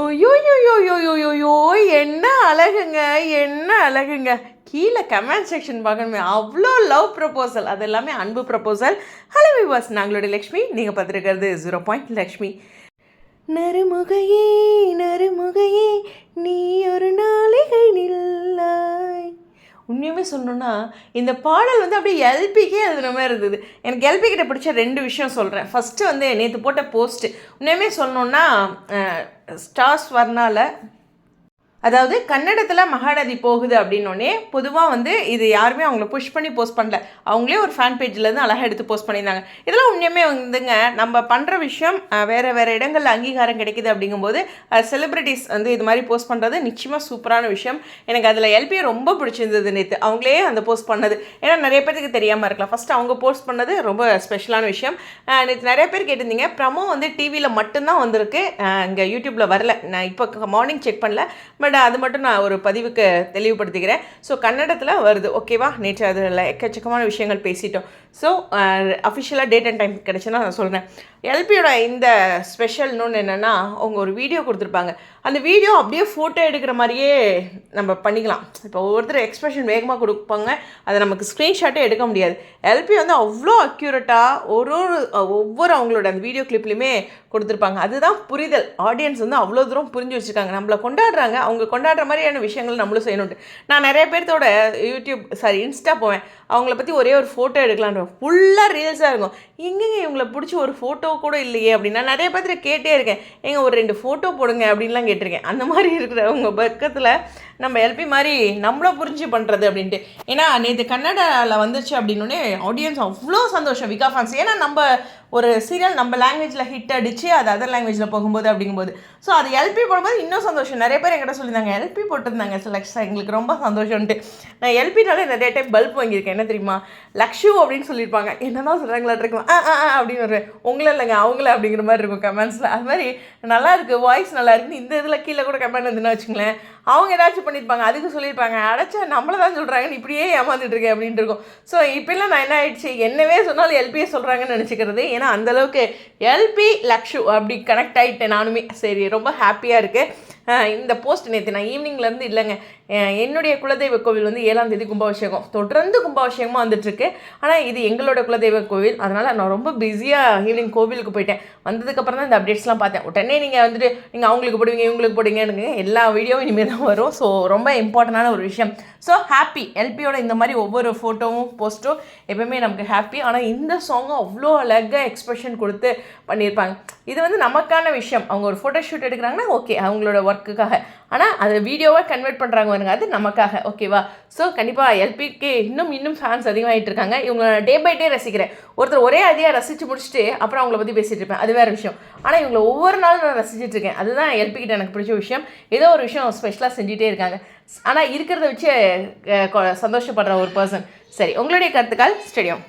ஐயோயோயோயோயோயோ என்ன அழகுங்க என்ன அழகுங்க. கீழே கமெண்ட் செக்ஷன் பார்க்கணுமே. அவ்வளோ லவ் ப்ரப்போசல் அது எல்லாமே அன்பு ப்ரப்போசல் ஹலோ விவாஸ் நாங்களுடைய லக்ஷ்மி. நீங்கள் பார்த்துருக்கிறது ஜீரோ பாயிண்ட் லக்ஷ்மி. நறுமுகையே நறுமுகையே நீ ஒரு நாளிகை நில்லா. உண்மையுமே சொல்லணும்னா இந்த பாடல் வந்து அப்படியே எல்பிக்கே எழுதுன மாதிரி இருந்தது. எனக்கு எல்பி கிட்ட பிடிச்ச ரெண்டு விஷயம் சொல்கிறேன் ஃபஸ்ட்டு வந்து நேற்று போட்ட போஸ்ட்டு உண்மையுமே சொல்லணுன்னா ஸ்டார்ஸ் வரனால அதாவது கன்னடத்தில் மகாநதி போகுது அப்படின்னோடனே பொதுவாக வந்து இது யாருமே அவங்கள புஷ் பண்ணி போஸ்ட் பண்ணல. அவங்களே ஒரு ஃபேன் பேஜ்லேருந்து அழகாக எடுத்து போஸ்ட் பண்ணியிருந்தாங்க. இதெல்லாம் உண்மையுமே வந்துங்க நம்ம பண்ணுற விஷயம் வேறு வேறு இடங்களில் அங்கீகாரம் கிடைக்குது அப்படிங்கும்போது செலிப்ரிட்டிஸ் வந்து இது மாதிரி போஸ்ட் பண்ணுறது நிச்சயமாக சூப்பரான விஷயம். எனக்கு அதில் எல்பியை ரொம்ப பிடிச்சிருந்தது நேற்று அவங்களே அந்த போஸ்ட் பண்ணது. ஏன்னா நிறைய பேருக்கு தெரியாமல் இருக்கலாம். ஃபஸ்ட் அவங்க போஸ்ட் பண்ணது ரொம்ப ஸ்பெஷலான விஷயம். நேற்று நிறைய பேர் கேட்டிருந்தீங்க ப்ரமோ வந்து டிவியில் மட்டும்தான் வந்திருக்கு. இங்கே யூடியூப்பில் வரல. நான் இப்போ மார்னிங் செக் பண்ணல. பட் அது மட்டும் நான் ஒரு பதிவுக்கு தெளிவுபடுத்திக்கிறேன். ஸோ கன்னடத்தில் வருது. ஓகேவா நேற்று அதில் எக்கச்சக்கமான விஷயங்கள் பேசிட்டோம். ஸோ அஃபிஷியலாக டேட் அண்ட் டைம் கிடச்சுன்னா நான் சொல்கிறேன் எல்பியோட இந்த ஸ்பெஷல்னு ஒன்று என்னென்னா அவங்க ஒரு வீடியோ கொடுத்துருப்பாங்க. அந்த வீடியோ அப்படியே ஃபோட்டோ எடுக்கிற மாதிரியே நம்ம பண்ணிக்கலாம். இப்போ ஒவ்வொருத்தர் எக்ஸ்பிரஷன் வேகமாக கொடுப்பாங்க. அதை நமக்கு ஸ்க்ரீன்ஷாட்டே எடுக்க முடியாது. எல்பி வந்து அவ்வளோ அக்யூரேட்டாக ஒரு ஒரு ஒவ்வொரு அவங்களோட அந்த வீடியோ கிளிப்லையுமே கொடுத்துருப்பாங்க. அதுதான் புரிதல். ஆடியன்ஸ் வந்து அவ்வளோ தூரம் புரிஞ்சு வச்சுருக்காங்க. நம்மளை கொண்டாடுறாங்க. அவங்க கொண்டாடுற மாதிரியான விஷயங்கள் நம்மளும் செய்யணுன்ட்டு நான் நிறைய பேர்த்தோட யூடியூப் சாரி இன்ஸ்டா போவேன். அவங்கள பற்றி ஒரே ஒரு ஃபோட்டோ எடுக்கலான்ற ஃபுல்லாக ரீல்ஸாக இருக்கும். எங்கேங்க இவங்களை பிடிச்சி ஒரு ஃபோட்டோ கூட இல்லையே அப்படின்னா நிறைய பேர்த்துல கேட்டே இருக்கேன். எங்கள் ஒரு ரெண்டு ஃபோட்டோ போடுங்க அப்படின்லாம் கேட்டிருக்கேன். அந்த மாதிரி இருக்கிற உங்கள் பக்கத்தில் நம்ம எல்பி மாதிரி நம்மள புரிஞ்சு பண்ணுறது அப்படின்ட்டு. ஏன்னா நேற்று கன்னடாவில் வந்துச்சு அப்படின்னோடனே ஆடியன்ஸ் அவ்வளோ சந்தோஷம் விகா ஃபேன்ஸ் ஏன்னா நம்ம ஒரு சீரியல் நம்ம லாங்குவேஜில் ஹிட் அடித்து அது அதர் லாங்குவேஜில் போகும்போது அப்படிங்கும்போது. ஸோ அது எல்பி போடும்போது இன்னும் சந்தோஷம். நிறைய பேர் என்கிட்ட சொல்லியிருந்தாங்க எல்பி போட்டிருந்தாங்க லக்ஷா எங்களுக்கு ரொம்ப சந்தோஷம்ன்ட்டு. நான் எல்பினாலே நிறைய டைம் பல்ப் வாங்கியிருக்கேன். என்ன தெரியுமா? லக்ஷு அப்படின்னு சொல்லியிருப்பாங்க. என்னதான் சொல்கிறாங்களா இருக்கும் ஆ ஆ அப்படின்னு ஒரு உங்களே இல்லைங்க அவங்கள அப்படிங்கிற மாதிரி இருக்கும் கமெண்ட்ஸில் அது மாதிரி நல்லா இருக்குது வாய்ஸ் நல்லா இருக்குன்னு இந்த இதில் கீழே கூட கமெண்ட் வந்துன்னு வச்சுங்களேன் அவங்க ஏதாச்சும் பண்ணியிருப்பாங்க அதுக்கு சொல்லியிருப்பாங்க அடைச்சா நம்மளை தான் சொல்கிறாங்கன்னு இப்படியே ஏமாந்துட்டு இருக்கேன் அப்படின்ட்டு இருக்கும். ஸோ இப்போல்லாம் நான் என்ன ஆயிடுச்சு? என்னவே சொன்னாலும் எல்பியை சொல்கிறாங்கன்னு நினச்சிக்கிறது. ஏன்னா அந்தளவுக்கு எல்பி லக்ஷு அப்படி கனெக்ட் ஆகிட்டேன் நானுமே. சரி ரொம்ப ஹாப்பியாக இருக்குது இந்த போஸ்ட் நேற்று நான் ஈவினிங்லேருந்து இல்லைங்க. என்னுடைய குலதெய்வ கோவில் வந்து ஏழாம் தேதி கும்பாபிஷேகம். தொடர்ந்து கும்பாபிஷேகமாக வந்துட்டுருக்கு. ஆனால் இது எங்களோட குலதெய்வ கோவில். அதனால் நான் ரொம்ப பிஸியாக ஈவினிங் கோவிலுக்கு போயிட்டேன். வந்ததுக்கப்புறம் தான் இந்த அப்டேட்ஸ்லாம் பார்த்தேன். உடனே நீங்கள் வந்துட்டு நீங்கள் அவங்களுக்கு போடுவீங்க இவங்களுக்கு போடுவீங்கன்னு எல்லா வீடியோவும் இனிமேல் தான் வரும். ஸோ ரொம்ப இம்பார்ட்டண்டான ஒரு விஷயம். ஸோ ஹாப்பி எல்பியோட இந்த மாதிரி ஒவ்வொரு ஃபோட்டோவும் போஸ்ட்டும் எப்பவுமே நமக்கு ஹாப்பி ஆனால் இந்த சாங்கும் அவ்வளோ அழகாக எக்ஸ்பிரஷன் கொடுத்து பண்ணியிருப்பாங்க இது வந்து நமக்கான விஷயம். அவங்க ஒரு ஃபோட்டோ ஷூட் எடுக்கிறாங்கன்னா ஓகே அவங்களோட நமக்குக்காக. ஆனால் அதை வீடியோவாக கன்வெர்ட் பண்ணுறாங்க பாருங்க அது நமக்காக. ஓகேவா ஸோ கண்டிப்பாக எல்பிக்கு இன்னும் இன்னும் ஃபேன்ஸ் அதிகமாகிட்டு இருக்காங்க. இவங்க டே பை டே ரசிக்கிறேன். ஒருத்தர் ஒரே அதிகாக ரசித்து முடிச்சுட்டு அப்புறம் அவங்கள பற்றி பேசிகிட்டு இருப்பேன். அது வேறு விஷயம். ஆனால் இவங்களை ஒவ்வொரு நாளும் நான் ரசிச்சுட்டு இருக்கேன். அதுதான் எல்பிக்கிட்ட எனக்கு பிடிச்ச விஷயம். ஏதோ ஒரு விஷயம் ஸ்பெஷலாக செஞ்சுட்டே இருக்காங்க. ஆனால் இருக்கிறத வச்சு கொ- சந்தோஷப்படுற ஒரு பர்சன் சரி உங்களுடைய கருத்துக்கள் ஸ்டேடியம்